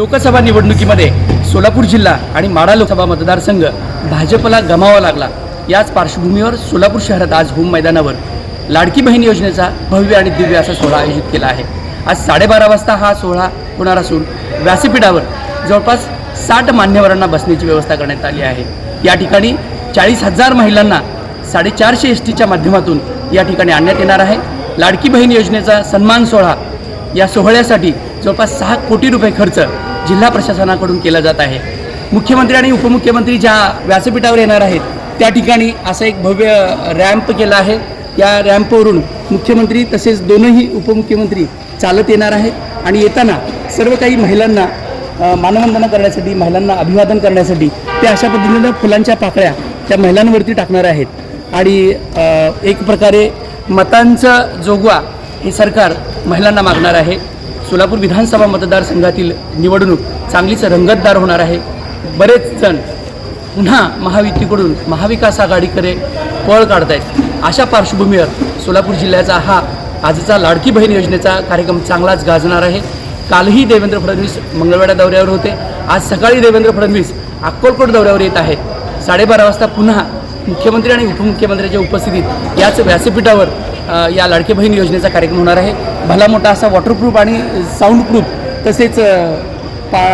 लोकसभा निवडणुकीमध्ये सोलापूर जिल्हा आणि माढा लोकसभा मतदारसंघ भाजपला गमावा लागला. याच पार्श्वभूमीवर सोलापूर शहरात आज होम मैदानावर लाडकी बहीण योजनेचा भव्य आणि दिव्य असा सोहळा आयोजित केला आहे. आज साडेबारा वाजता हा सोहळा होणार असून व्यासपीठावर जवळपास साठ मान्यवरांना बसण्याची व्यवस्था करण्यात आली आहे. या ठिकाणी चाळीस हजार महिलांना साडेचारशे एस टीच्या माध्यमातून या ठिकाणी आणण्यात येणार आहे. लाडकी बहीण योजनेचा सन्मान सोहळा या सोहळ्यासाठी जवळपास सहा कोटी रुपये खर्च जिल्हा प्रशासनाकडून केला जात आहे. मुख्यमंत्री आणि उपमुख्यमंत्री ज्या व्यासपीठावर येणार आहेत त्या ठिकाणी असा एक भव्य रॅम्प केला आहे. या रॅम्पवरून मुख्यमंत्री तसेच दोनही उपमुख्यमंत्री चालत येणार आहेत आणि येताना सर्व काही महिलांना मानवंदना करण्यासाठी महिलांना अभिवादन करण्यासाठी ते अशा पद्धतीनं फुलांच्या पाकळ्या त्या महिलांवरती टाकणार आहेत. आणि एक प्रकारे मतांचा जोगवा हे सरकार महिलांना मागणार आहे. सोलापूर विधानसभा मतदारसंघातील निवडणूक चांगलीच रंगतदार होणार आहे. बरेच जण पुन्हा महायुतीकडून महाविकास आघाडीकडे पळ काढत आहेत अशा पार्श्वभूमीवर सोलापूर जिल्ह्याचा हा आजचा लाडकी बहीण योजनेचा कार्यक्रम चांगलाच गाजणार आहे. कालही देवेंद्र फडणवीस मंगळवाड्या दौऱ्यावर होते. आज सकाळी देवेंद्र फडणवीस अक्कलकोट दौऱ्यावर येत आहेत. साडेबारा वाजता पुन्हा मुख्यमंत्री आणि उपमुख्यमंत्र्यांच्या उपस्थितीत याच व्यासपीठावर या लाडकी बहीण योजनेचा कार्यक्रम होणार आहे. भला मोठा असा वॉटरप्रूफ आणि साऊंड प्रूफ तसेच पा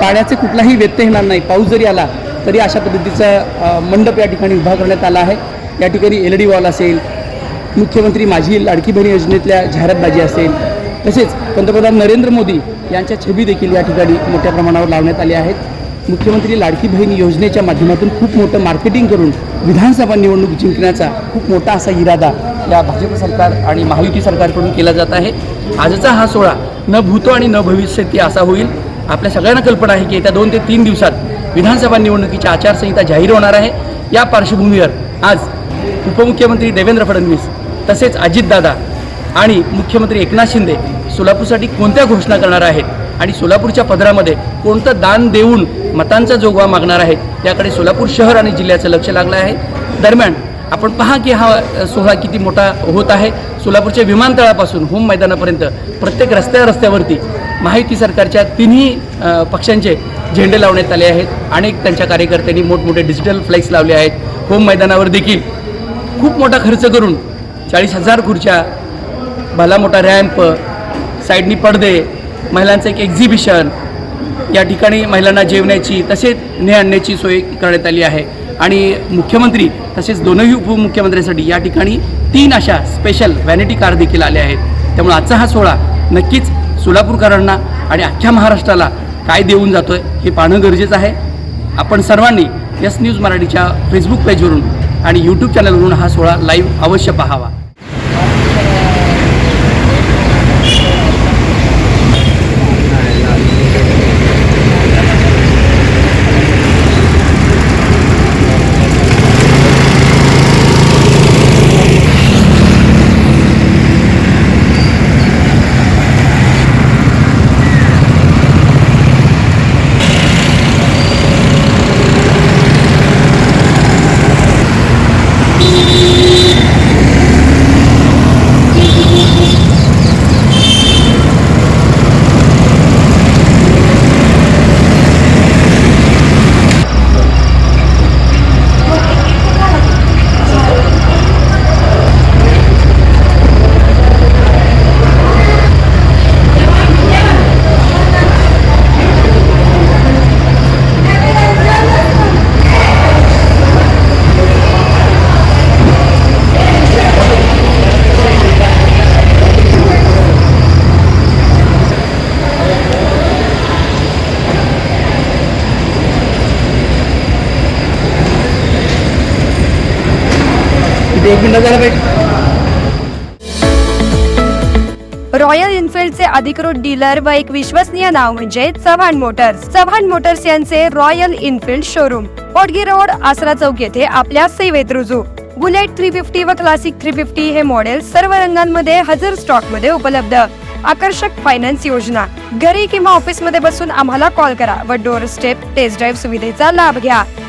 पाण्याचे कुठलाही व्यत्यय येणार नाही. पाऊस जरी आला तरी अशा पद्धतीचा मंडप या ठिकाणी उभा करण्यात आला आहे. या ठिकाणी एल ई डी वॉल असेल मुख्यमंत्री माझी लाडकी बहीण योजनेतल्या जाहिरातबाजी असेल तसेच पंतप्रधान नरेंद्र मोदी यांच्या छबी देखील या ठिकाणी मोठ्या प्रमाणावर लावण्यात आल्या आहेत. मुख्यमंत्री लाडकी बहीण योजनेच्या माध्यमातून खूप मोठं मार्केटिंग करून विधानसभा निवडणूक जिंकण्याचा खूप मोठा असा इरादा या भाजप सरकार आणि महायुती सरकारकडून केला जात आहे. आजचा हा सोहळा न भूतो आणि न भविष्यती असा होईल. आपल्या सगळ्यांना कल्पना आहे की येत्या दोन ते तीन दिवसात विधानसभा निवडणुकीची आचारसंहिता जाहीर होणार आहे. या पार्श्वभूमीवर आज उपमुख्यमंत्री देवेंद्र फडणवीस तसेच अजितदादा आणि मुख्यमंत्री एकनाथ शिंदे सोलापूरसाठी कोणत्या घोषणा करणार आहेत आणि सोलापूरच्या पदरामध्ये कोणतं दान देऊन मतांचा जोगवा मागणार आहेत याकडे सोलापूर शहर आणि जिल्ह्याचं लक्ष लागलं आहे. दरम्यान आपण पहा की हा सोहळा किती मोठा होत आहे. सोलापूरच्या विमानतळापासून होम मैदानापर्यंत प्रत्येक रस्त्या रस्त्यावरती महायुती सरकारच्या तिन्ही पक्षांचे झेंडे लावण्यात आले आहेत अनेक त्यांच्या कार्यकर्त्यांनी मोठमोठे डिजिटल फ्लेक्स लावले आहेत. होम मैदानावर देखील खूप मोठा खर्च करून चाळीस हजार खुर्च्या भला मोठा रॅम्प साईडनी पडदे महिलांचं एक एक्झिबिशन या ठिकाणी महिलांना जेवण्याची तसेच ने आणण्याची सोय करण्यात आली आहे. आणि मुख्यमंत्री तसेच दोनही उपमुख्यमंत्र्यांसाठी या ठिकाणी तीन अशा स्पेशल व्हॅनिटी कार देखील आल्या आहेत. त्यामुळे आजचा हा सोहळा नक्कीच सोलापूरकरांना आणि अख्ख्या महाराष्ट्राला काय देऊन जातोय हे पाहणं गरजेचं आहे. आपण सर्वांनी यस न्यूज मराठीच्या फेसबुक पेजवरून आणि यूट्यूब चॅनलवरून हा सोहळा लाईव्ह अवश्य पाहावा. एक मिनिट झाला पाहिजे. रॉयल इन्फिल्डचे अधिकृत डीलर व एक विश्वसनीय नाव म्हणजे चव्हाण मोटर्स. चव्हाण मोटर्स यांचे Royal Enfield showroom. Potgi road Asra चौक येथे आपल्या सेवेत रुजू. बुलेट थ्री फिफ्टी व क्लासिक थ्री फिफ्टी हे मॉडेल सर्व रंगांमध्ये हजर स्टॉकमध्ये उपलब्ध. आकर्षक फायनान्स योजना. घरी किंवा ऑफिसमध्ये बसून आम्हाला कॉल करा व डोर स्टेप टेस्ट ड्राईव्ह सुविधेचा लाभ घ्या.